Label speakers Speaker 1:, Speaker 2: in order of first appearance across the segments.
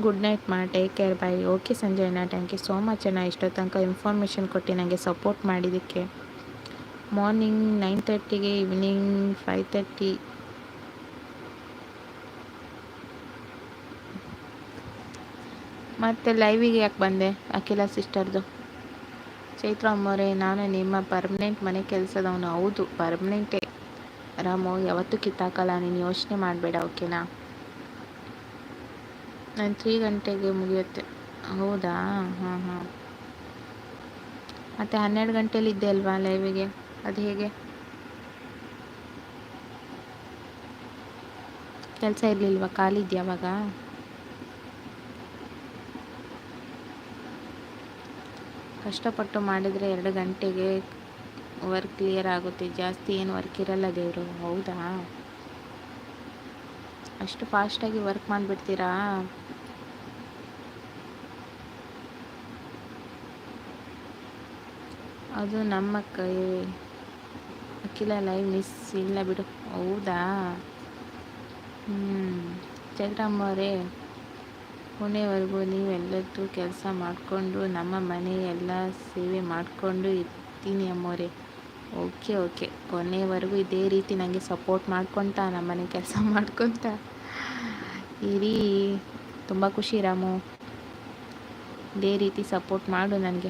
Speaker 1: Good night ಮಾ take care bye okay ಸಂಜಯನ thank you so much ಅಣ್ಣ ಇಷ್ಟೋ ತನಕ ಇನ್ಫಾರ್ಮೇಷನ್ ಕೊಟ್ಟು ನನಗೆ ಸಪೋರ್ಟ್ ಮಾಡಿದ್ದಕ್ಕೆ. ಮಾರ್ನಿಂಗ್ ನೈನ್ ತರ್ಟಿಗೆ ಈವ್ನಿಂಗ್ ಫೈವ್ ತರ್ಟಿ ಮತ್ತು ಲೈವಿಗೆ ಯಾಕೆ ಬಂದೆ? ಅಖಿಲ ಸಿಸ್ಟರ್ದು ಚೈತ್ರ ಅಮ್ಮೋರೆ ನಾನು ನಿಮ್ಮ ಪರ್ಮನೆಂಟ್ ಮನೆ ಕೆಲಸದವನು. ಹೌದು ಪರ್ಮನೆಂಟೇ ರಾಮು, ಯಾವತ್ತೂ ಕಿತ್ತಾಕಲ್ಲ. ನೀನು ಯೋಚನೆ ಮಾಡಬೇಡ ಓಕೆನಾ ನಾನು ತ್ರೀ ಗಂಟೆಗೆ ಮುಗಿಯುತ್ತೆ. ಹೌದಾ? ಹಾಂ ಹಾಂ. ಮತ್ತೆ ಹನ್ನೆರಡು ಗಂಟೆಲಿದ್ದೆ ಅಲ್ವಾ ಲೈವಿಗೆ ಅದು ಹೇಗೆ? ಕೆಲಸ ಇರಲಿಲ್ವಾ? ಖಾಲಿ ಇದೆಯಾವಾಗ ಕಷ್ಟಪಟ್ಟು ಮಾಡಿದರೆ ಎರಡು ಗಂಟೆಗೆ ವರ್ಕ್ ಕ್ಲಿಯರ್ ಆಗುತ್ತೆ. ಜಾಸ್ತಿ ಏನು ವರ್ಕ್ ಇರಲ್ಲ ದೇವರು. ಹೌದಾ? ಅಷ್ಟು ಫಾಸ್ಟಾಗಿ ವರ್ಕ್ ಮಾಡಿಬಿಡ್ತೀರಾ? ಅದು ನಮ್ಮ ಕೈ. ಅಖಿಲ ಲೈವ್ ಮಿಸ್ ಇಲ್ಲ ಬಿಡು. ಹೌದಾ? ಹ್ಞೂ ಚಂದ್ರಮ್ಮ ಅವರೇ ಕೊನೆವರೆಗೂ ನೀವೆಲ್ಲದೂ ಕೆಲಸ ಮಾಡಿಕೊಂಡು ನಮ್ಮ ಮನೆ ಎಲ್ಲ ಸೇವೆ ಮಾಡಿಕೊಂಡು ಇರ್ತೀನಿ ಅಮ್ಮೋರೆ. Okay okay. ಕೊನೆವರೆಗೂ ಇದೇ ರೀತಿ ನನಗೆ ಸಪೋರ್ಟ್ ಮಾಡ್ಕೊತ, ನಮ್ಮನೆ ಕೆಲಸ ಮಾಡ್ಕೊತ. ಇರಿ, ತುಂಬ ಖುಷಿ ರಾಮು. ಇದೇ ರೀತಿ ಸಪೋರ್ಟ್ ಮಾಡು ನನಗೆ.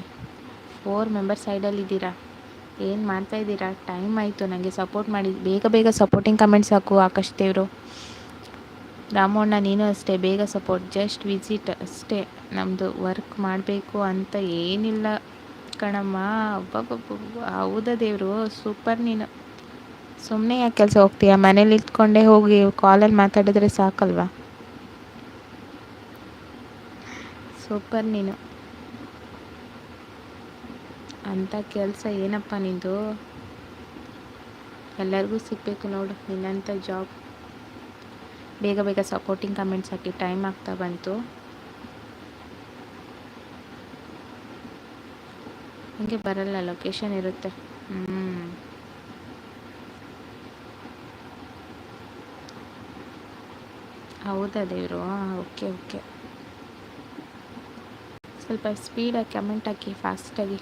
Speaker 1: ಫೋರ್ ಮೆಂಬರ್ ಸೈಡಲ್ಲಿದ್ದೀರಾ ಏನು ಮಾಡ್ತಾ ಇದ್ದೀರಾ? ಟೈಮ್ ಆಯಿತು ನನಗೆ ಸಪೋರ್ಟ್ ಮಾಡಿ. ಬೇಗ ಬೇಗ ಸಪೋರ್ಟಿಂಗ್ ಕಮೆಂಟ್ಸ್ ಹಾಕು ಆಕಾಶ್ ದೇವರು. ರಾಮಣ್ಣ ನೀನು ಅಷ್ಟೇ, ಬೇಗ ಸಪೋರ್ಟ್ ಜಸ್ಟ್ ವಿಸಿಟ್ ಅಷ್ಟೇ. ನಮ್ಮದು ವರ್ಕ್ ಮಾಡಬೇಕು ಅಂತ ಏನಿಲ್ಲ. ಕಣಮ್ಮ ಒಬ್ಬೊಬ್ಬ ಹೌದಾ ದೇವರು ಸೂಪರ್ ನೀನು. ಸುಮ್ಮನೆ ಯಾಕೆ ಕೆಲಸ ಹೋಗ್ತೀಯಾ? ಮನೇಲಿ ಇಟ್ಕೊಂಡೇ ಹೋಗಿ ಕಾಲಲ್ಲಿ ಮಾತಾಡಿದ್ರೆ ಸಾಕಲ್ವಾ? ಸೂಪರ್ ನೀನು. ಅಂಥ ಕೆಲಸ ಏನಪ್ಪ ನಿಂದು? ಎಲ್ಲರಿಗೂ ಸಿಗಬೇಕು ನೋಡು ನಿನ್ನಂಥ ಜಾಬ್ ಬೇಗ ಬೇಗ ಸಪೋರ್ಟಿಂಗ್ ಕಮೆಂಟ್ಸ್ ಹಾಕಿ ಟೈಮ್ ಆಗ್ತಾ ಬಂತು. ಹಂಗೆ ಬರಲ್ಲ ಲೊಕೇಶನ್ ಇರುತ್ತೆ. ಹ್ಞೂ ಹೌದಾ ದೇವರು? ಓಕೆ ಓಕೆ ಸ್ವಲ್ಪ ಸ್ಪೀಡಾಗಿ ಕಮೆಂಟ್ ಹಾಕಿ ಫಾಸ್ಟಾಗಿ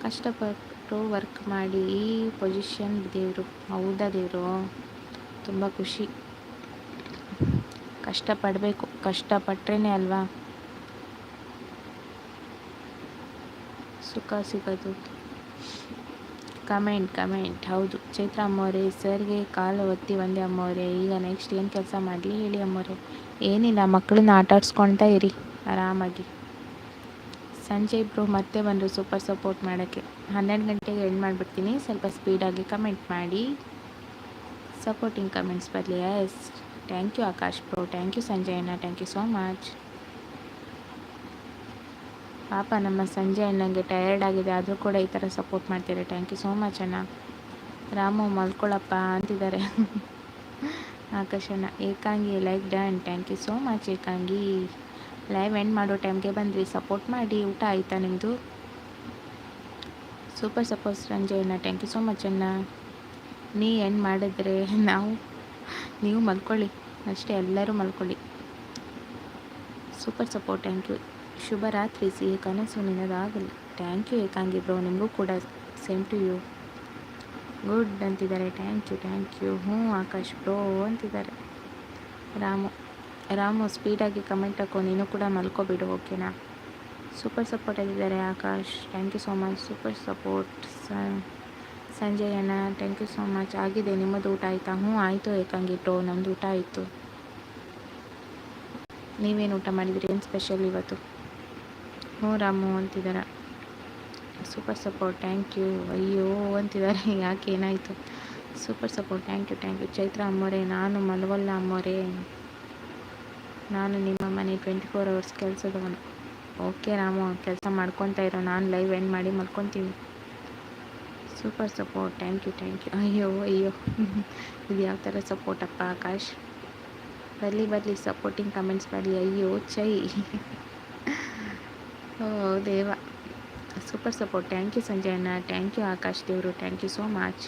Speaker 1: ಕಷ್ಟಪಟ್ಟು ವರ್ಕ್ ಮಾಡಿ ಈ ಪೊಸಿಷನ್ ದೇವರು. ಹೌದಾ ದೇವರು? ತುಂಬ ಖುಷಿ. ಕಷ್ಟಪಡಬೇಕು. ಕಷ್ಟಪಟ್ರೇ ಅಲ್ವಾ? ಸುಖ ಸಿಗೋದು. Comment comment. ಹೌದು. ಚೈತ್ರ ಅಮ್ಮವರೇ, ಸರ್ಗೆ ಕಾಲು ಒತ್ತಿ ಒಂದೇ ಅಮ್ಮವರೇ. ಈಗ ನೆಕ್ಸ್ಟ್ ಏನು ಕೆಲಸ ಮಾಡಲಿ ಹೇಳಿ ಅಮ್ಮವರೇ. ಏನಿಲ್ಲ ಮಕ್ಕಳನ್ನ ಆಟ ಆಡಿಸ್ಕೊಳ್ತಾ ಇರಿ. ಆರಾಮಾಗಿ. ಸಂಜೆ ಇಬ್ಬರು ಮತ್ತೆ ಬಂದರು ಸೂಪರ್ ಸಪೋರ್ಟ್ ಮಾಡೋಕ್ಕೆ. ಹನ್ನೆರಡು ಗಂಟೆಗೆ ಎಂಡ್ ಮಾಡಿಬಿಡ್ತೀನಿ. ಸ್ವಲ್ಪ ಸ್ಪೀಡಾಗಿ ಕಮೆಂಟ್ ಮಾಡಿ. ಸಪೋರ್ಟಿಂಗ್ ಕಮೆಂಟ್ಸ್ ಬರಲಿ yes thank you Akash bro. Thank you Sanjay ಅಣ್ಣ ಥ್ಯಾಂಕ್ ಯು ಸೋ ಮಚ್ ಪಾಪ ನಮ್ಮ ಸಂಜೆ ಅಣ್ಣಂಗೆ ಟಯರ್ಡ್ ಆಗಿದೆ. ಆದರೂ ಕೂಡ ಈ ಥರ ಸಪೋರ್ಟ್ ಮಾಡ್ತೀರಿ? ಥ್ಯಾಂಕ್ ಯು ಸೋ ಮಚ್ ಅಣ್ಣ. ರಾಮು ಮಲ್ಕೊಳ್ಳಪ್ಪ ಅಂತಿದ್ದಾರೆ. ಆಕಾಶ್ ಅಣ್ಣ Ekangi like done thank you so much Ekangi. Live end ಮಾಡೋ ಟೈಮ್ಗೆ ಬಂದ್ರಿ. ಸಪೋರ್ಟ್ ಮಾಡಿ. ಊಟ ಆಯಿತಾ ನಿಮ್ಮದು ಸೂಪರ್ ಸಪೋಸ್ ಅಣ್ಣ ಥ್ಯಾಂಕ್ ಯು ಸೋ ಮಚ್ ಅಣ್ಣ. ನೀ ಎಂಡ್ ಮಾಡಿದ್ರೆ ನಾವು, ನೀವು ಮಲ್ಕೊಳ್ಳಿ. ಅಷ್ಟೇ, ಎಲ್ಲರೂ ಮಲ್ಕೊಳ್ಳಿ. ಸೂಪರ್ ಸಪೋರ್ಟ್ ಥ್ಯಾಂಕ್ ಯು ಶುಭರಾತ್ರಿ, ಸಿಹಿ ಕನಸು ನಿನ್ನದಾಗಲಿ ಥ್ಯಾಂಕ್ ಯು ಏಕಾಂಗಿ ಬ್ರೋ, ನಿಮಗೂ ಕೂಡ ಸೇಮ್ ಟು ಯು. ಗುಡ್ ಅಂತಿದ್ದಾರೆ, ಥ್ಯಾಂಕ್ ಯು ಥ್ಯಾಂಕ್ ಯು. ಹ್ಞೂ ಆಕಾಶ್ ಬ್ರೋ ಅಂತಿದ್ದಾರೆ. ರಾಮು ರಾಮು ಸ್ಪೀಡಾಗಿ ಕಮೆಂಟ್ ಹಾಕೋ, ನೀನು ಕೂಡ ಮಲ್ಕೋಬಿಡು, ಓಕೆನಾ? ಸೂಪರ್ ಸಪೋರ್ಟ್ ಆಗಿದ್ದಾರೆ Akash, thank you so much. Super support Sanjay ಅಣ್ಣ, ಥ್ಯಾಂಕ್ ಯು ಸೋ ಮಚ್. ಆಗಿದೆ, ನಿಮ್ಮದು ಊಟ ಆಯಿತಾ? ಹ್ಞೂ ಆಯಿತು ಏಕಂಗಿಟ್ಟು ನಮ್ಮದು ಊಟ ಆಯಿತು. ನೀವೇನು ಊಟ ಮಾಡಿದ್ರಿ? ಏನು ಸ್ಪೆಷಲ್ ಇವತ್ತು? ಹ್ಞೂ ರಾಮು ಅಂತಿದ್ದಾರೆ. ಸೂಪರ್ ಸಪೋರ್ಟ್ ಥ್ಯಾಂಕ್ ಯು ಅಯ್ಯೋ ಅಂತಿದ್ದಾರೆ. ಯಾಕೆ ಏನಾಯಿತು? Super support thank you thank you Chaitra ಅಮ್ಮೋರೆ, ನಾನು ಮಲವಲ್ಲ ಅಮ್ಮೋರೆ. ನಾನು ನಿಮ್ಮ ಮನೆ ಟ್ವೆಂಟಿ ಫೋರ್ ಅವರ್ಸ್ ಕೆಲಸದವನು. ಓಕೆ ರಾಮು, ಕೆಲಸ ಮಾಡ್ಕೊತಾ ಇರೋ. ನಾನು ಲೈವ್ ಎಂಡ್ ಮಾಡಿ ಮಲ್ಕೊತೀನಿ. Super support thank you thank you ಅಯ್ಯೋ ಅಯ್ಯೋ. ಇದು ಯಾವ ಥರ ಸಪೋರ್ಟಪ್ಪ ಆಕಾಶ್? ಬರಲಿ ಬರಲಿ ಸಪೋರ್ಟಿಂಗ್ ಕಮೆಂಟ್ಸ್ ಬರಲಿ ಅಯ್ಯೋ, ಚೈ. ದೇವ. Super support thank you Sanjay ಅಣ್ಣ ಥ್ಯಾಂಕ್ ಯು ಆಕಾಶ್ ದೇವರು. Thank you so much